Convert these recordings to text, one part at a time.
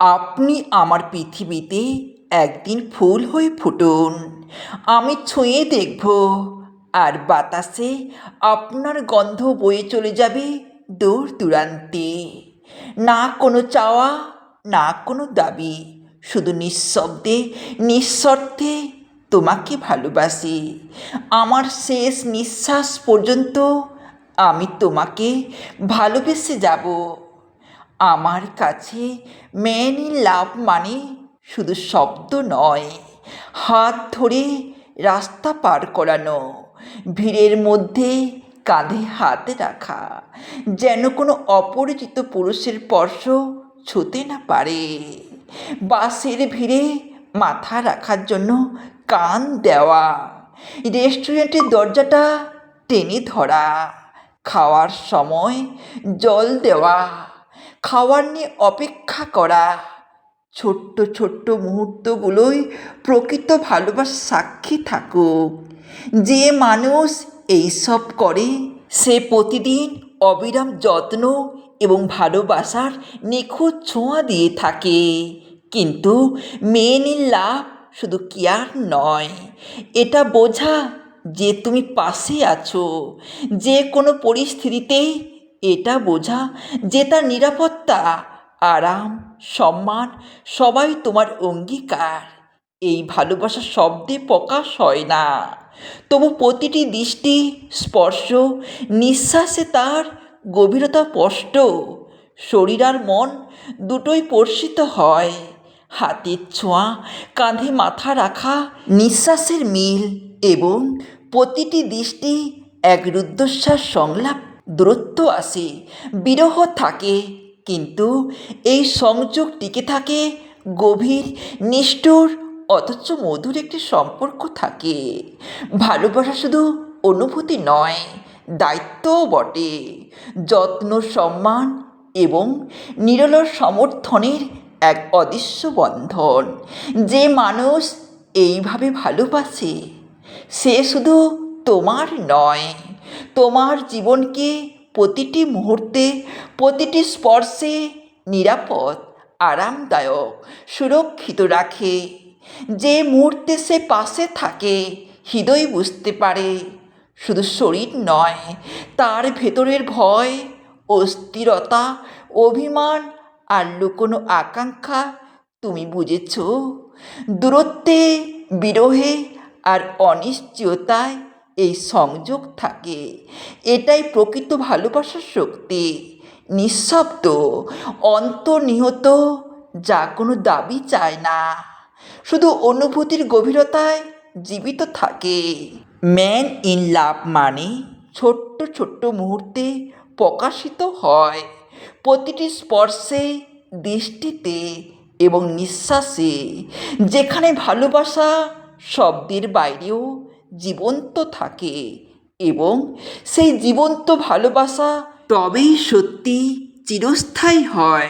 আপনি আমার পৃথিবীতে একদিন ফুল হয়ে ফুটুন। আমি ছুঁয়ে দেখব আর বাতাসে আপনার গন্ধ বয়ে চলে যাবে দূর দূরান্তে। না কোনো চাওয়া, না কোনো দাবি, শুধু নিঃশব্দে নিঃস্বার্থে তোমাকে ভালোবাসি। আমার শেষ নিঃশ্বাস পর্যন্ত আমি তোমাকে ভালোবেসে যাব। আমার কাছে ম্যান ইন লাভ মানে শুধু শব্দ নয়। হাত ধরে রাস্তা পার করানো, ভিড়ের মধ্যে কাঁধে হাত রাখা, যেন কোনো অপরিচিত পুরুষের স্পর্শ ছুতে না পারে। বাসের ভিড়ে মাথা রাখার জন্য কান দেওয়া, রেস্টুরেন্টের দরজাটা টেনে ধরা, খাওয়ার সময় জল দেওয়া খাওয়ার নিয়ে অপেক্ষা করা। ছোট্ট ছোট্ট মুহূর্তগুলোই প্রকৃত ভালোবাসার সাক্ষী থাকুক। যে মানুষ এইসব করে, সে প্রতিদিন অবিরাম যত্ন এবং ভালোবাসার নিখুঁত ছোঁয়া দিয়ে থাকে। কিন্তু মেন লাভ শুধু কেয়ার নয়, এটা বোঝা যে তুমি পাশে আছো। যে কোনো পরিস্থিতিতেই এটা বোঝা যে তার নিরাপত্তা, আরাম, সম্মান সবাই তোমার অঙ্গীকার। এই ভালোবাসা শব্দে প্রকাশ হয় না। তবু প্রতিটি দৃষ্টি, স্পর্শ নিঃশ্বাসে তার গভীরতা স্পষ্ট। শরীর আর মন দুটোই স্পর্শিত হয়। হাতের ছোঁয়া, কাঁধে মাথা রাখা, নিঃশ্বাসের মিল এবং প্রতিটি দৃষ্টি এক রুদ্ধশ্বাস সংলাপ দূরত্ব আসে বিরহ থাকে, কিন্তু এই সংযোগ টিকে থাকে, গভীর, নিষ্ঠুর, অথচ মধুর একটি সম্পর্ক থাকে। ভালোবাসা শুধু অনুভূতি নয়, দায়িত্বও বটে। যত্ন, সম্মান এবং নিরলর সমর্থনের এক অদৃশ্য বন্ধন। যে মানুষ এইভাবে ভালোবাসে, সে শুধু তোমার নয়। তোমার জীবনকে প্রতিটি মুহূর্তে, প্রতিটি স্পর্শে নিরাপদ, আরামদায়ক, সুরক্ষিত রাখে। যে মুহূর্তে সে পাশে থাকে, হৃদয় বুঝতে পারে। শুধু শরীর নয়, তার ভেতরের ভয়, অস্থিরতা, অভিমান আর লুকোনো আকাঙ্ক্ষা তুমি বুঝেছ? দূরত্বে, বিরহে আর অনিশ্চয়তায় এই সংযোগ থাকে। এটাই প্রকৃত ভালোবাসার শক্তি। নিঃশব্দ, অন্তর্নিহত, যা কোনো দাবি চায় না। শুধু অনুভূতির গভীরতায় জীবিত থাকে। ম্যান ইন লাভ মানে ছোট্ট ছোট্ট মুহূর্তে প্রকাশিত হয়। প্রতিটি স্পর্শে, দৃষ্টিতে এবং নিঃশ্বাসে, যেখানে ভালোবাসা শব্দের বাইরেও জীবন্ত থাকে এবং সেই জীবন্ত ভালোবাসা তবেই সত্যি চিরস্থায়ী হয়।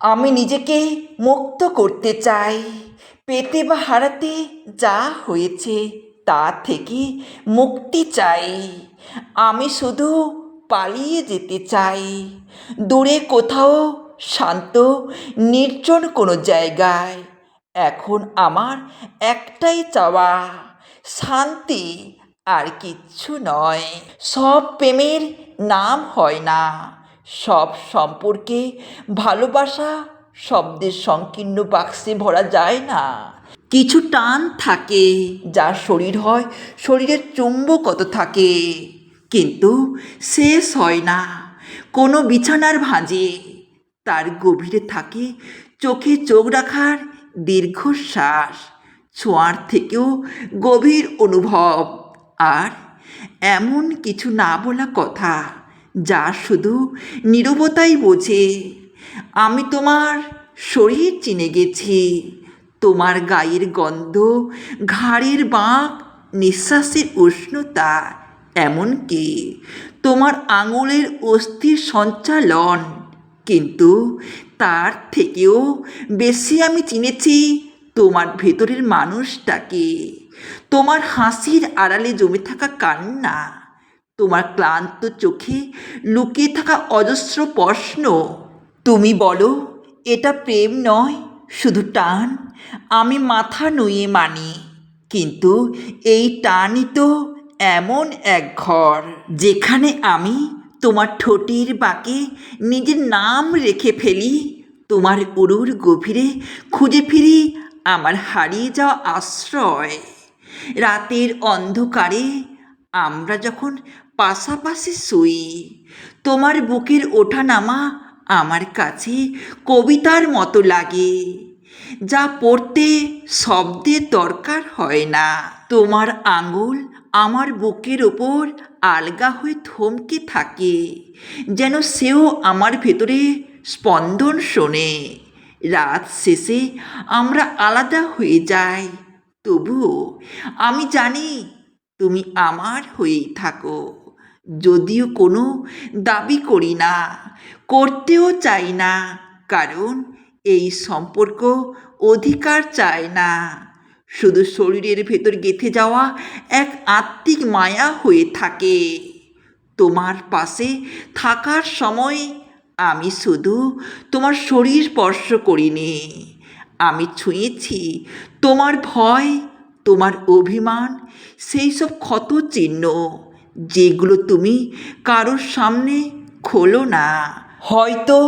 আমি নিজেকে মুক্ত করতে চাই, পেতে বা হারাতে যা হয়েছে তা থেকে মুক্তি চাই। আমি শুধু পালিয়ে যেতে চাই, দূরে কোথাও শান্ত, নির্জন কোনো জায়গায়। এখন আমার একটাই চাওয়া শান্তি আর কিচ্ছু নয়। সব প্রেমের নাম হয় না। সব সম্পর্কে ভালোবাসা শব্দের সংকীর্ণ বাক্সে ভরা যায় না। কিছু টান থাকে যা শরীর হয়, শরীরের চুম্বকত থাকে, কিন্তু শেষ হয় না। কোনো বিছানার ভাঁজে, তার গভীরে থাকে চোখে চোখ রাখার দীর্ঘশ্বাস। ছোঁয়ার থেকেও গভীর অনুভব। আর এমন কিছু না বলা কথা যা শুধু নীরবতাই বোঝে। আমি তোমার শরীর চিনে গেছি। তোমার গায়ের গন্ধ, ঘাড়ের বাঁক, নিঃশ্বাসের উষ্ণতা, এমনকি তোমার আঙুলের অস্থির সঞ্চালন। কিন্তু তার থেকেও বেশি আমি চিনেছি তোমার ভেতরের মানুষটাকে। তোমার হাসির আড়ালে জমে থাকা কান্না, তোমার ক্লান্ত চোখে লুকিয়ে থাকা অজস্র প্রশ্ন, তুমি বলো, এটা প্রেম নয়, শুধু টান, আমি মাথা নুয়ে মানি, কিন্তু এই টানই তো এমন এক ঘর, যেখানে আমি তোমার ঠোঁটের বাঁকে নিজের নাম রেখে ফেলি, তোমার উরুর গভীরে খুঁজে ফিরি আমার হারিয়ে যাওয়া আশ্রয়। রাতের অন্ধকারে আমরা যখন পাশাপাশি শুই, তোমার বুকের ওঠানামা আমার কাছে কবিতার মতো লাগে, যা পড়তে শব্দের দরকার হয় না। তোমার আঙুল আমার বুকের ওপর আলগা হয়ে থমকে থাকে, যেন সেও আমার ভেতরে স্পন্দন শোনে। রাত শেষে আমরা আলাদা হয়ে যাই। তবুও আমি জানি তুমি আমার হয়েই থাকো। যদিও কোনো দাবি করি না, করতেও চাই না, কারণ এই সম্পর্ক অধিকার চায় না। শুধু শরীরের ভেতর গেঁথে যাওয়া এক আত্মিক মায়া হয়ে থাকে। তোমার পাশে থাকার সময় আমি শুধু তোমার শরীর স্পর্শ করিনি। আমি ছুঁয়েছি তোমার ভয়, তোমার অভিমান, সেই সব ক্ষত চিহ্ন, যেগুলো তুমি কারোর সামনে খোলো না। হয়তো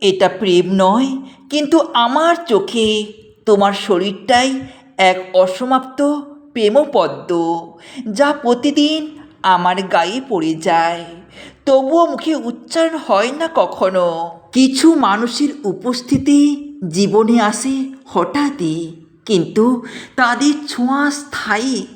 এটা প্রেম নয়, কিন্তু আমার চোখে তোমার শরীরটাই এক অসমাপ্ত প্রেমপদ্ম, যা প্রতিদিন আমার গায়ে পড়ে যায়। তবুও মুখে উচ্চারণ হয় না কখনো। কিছু মানুষের উপস্থিতি জীবনে আসে হঠাৎই। কিন্তু তাদের ছোঁয়া স্থায়ী।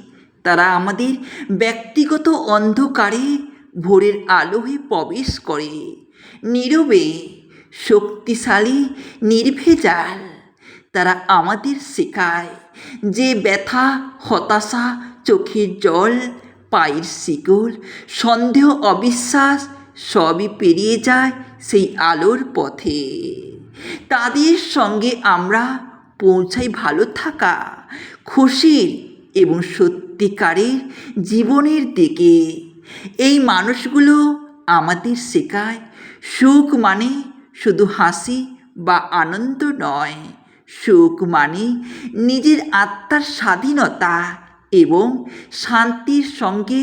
তারা আমাদের ব্যক্তিগত অন্ধকারে ভোরের আলো হয়ে প্রবেশ করে। নীরবে, শক্তিশালী, নির্ভেজাল। তারা আমাদের শেখায় যে ব্যথা, হতাশা, চোখের জল পায়ের শিকল, সন্দেহ, অবিশ্বাস সবই পেরিয়ে যায় সেই আলোর পথে। তাদের সঙ্গে আমরা পৌঁছাই ভালো থাকা, খুশির এবং সত্যিকারের জীবনের দিকে। এই মানুষগুলো আমাদের শেখায়, সুখ মানে শুধু হাসি বা আনন্দ নয়। সুখ মানে নিজের আত্মার স্বাধীনতা এবং শান্তির সঙ্গে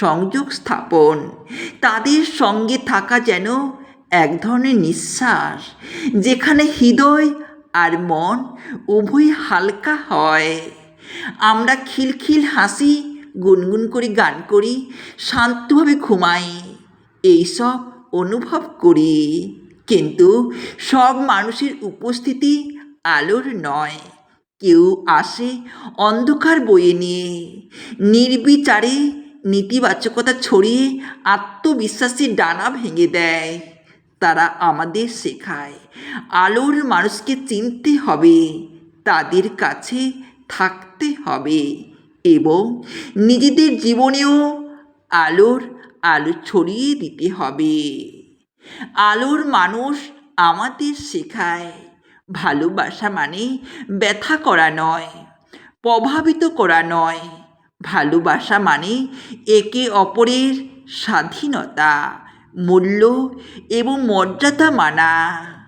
সংযোগ স্থাপন। তাদের সঙ্গে থাকা যেন এক ধরনের নিঃশ্বাস, যেখানে হৃদয় আর মন উভয় হালকা হয়। আমরা খিলখিল হাসি, গুনগুন করে, গান করি, শান্তভাবে ঘুমাই, এইসব অনুভব করি। কিন্তু সব মানুষের উপস্থিতি আলোর নয়। কেউ আসে অন্ধকার বয়ে নিয়ে। নির্বিচারে নেতিবাচকতা ছড়িয়ে আত্মবিশ্বাসের ডানা ভেঙে দেয়। তারা আমাদের শেখায়, আলোর মানুষকে চিনতে হবে, তাদের কাছে থাকতে হবে এবং নিজেদের জীবনেও আলোর আলো ছড়িয়ে দিতে হবে। আলোর মানুষ আমাদের শেখায় ভালোবাসা মানে ব্যথা করা নয়, প্রভাবিত করা নয়। ভালোবাসা মানে একে অপরের স্বাধীনতা, মূল্য এবং মর্যাদা মানা।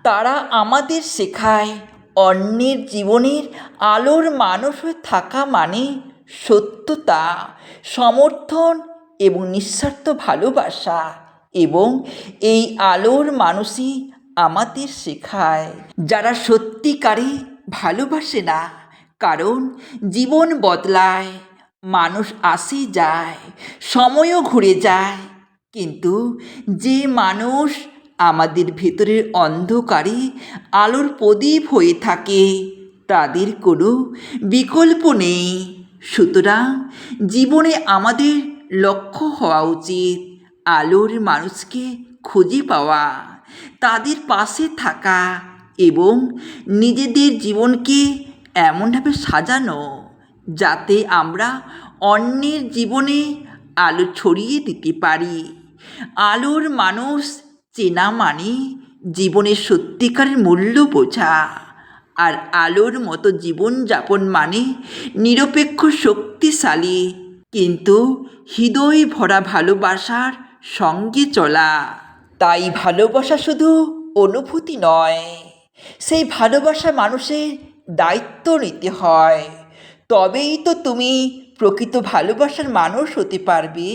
তারা আমাদের শেখায় অন্যের জীবনের আলোর মানুষ হয়ে থাকা মানে সত্যতা, সমর্থন এবং নিঃস্বার্থ ভালোবাসা এবং এই আলোর মানুষই আমাদের শেখায়। যারা সত্যিকারে ভালোবাসে না, কারণ জীবন বদলায়, মানুষ আসে যায়, সময়ও ঘুরে যায়, কিন্তু যে মানুষ আমাদের ভেতরের অন্ধকারে আলোর প্রদীপ হয়ে থাকে, তাদের কোনো বিকল্প নেই। সুতরাং জীবনে আমাদের লক্ষ্য হওয়া উচিত, আলোর মানুষকে খুঁজে পাওয়া। তাদের পাশে থাকা এবং নিজেদের জীবনকে এমনভাবে সাজানো যাতে আমরা অন্যের জীবনে আলো ছড়িয়ে দিতে পারি। আলোর মানুষ চেনা মানে জীবনের সত্যিকারের মূল্য বোঝা। আর আলোর মতো জীবনযাপন মানে নিরপেক্ষ শক্তিশালী, কিন্তু হৃদয় ভরা ভালোবাসার সঙ্গে চলা। তাই ভালোবাসা শুধু অনুভূতি নয়, সেই ভালোবাসা মানুষের দায়িত্ব নিতে হয়। তবেই তো তুমি প্রকৃত ভালোবাসার মানুষ হতে পারবে।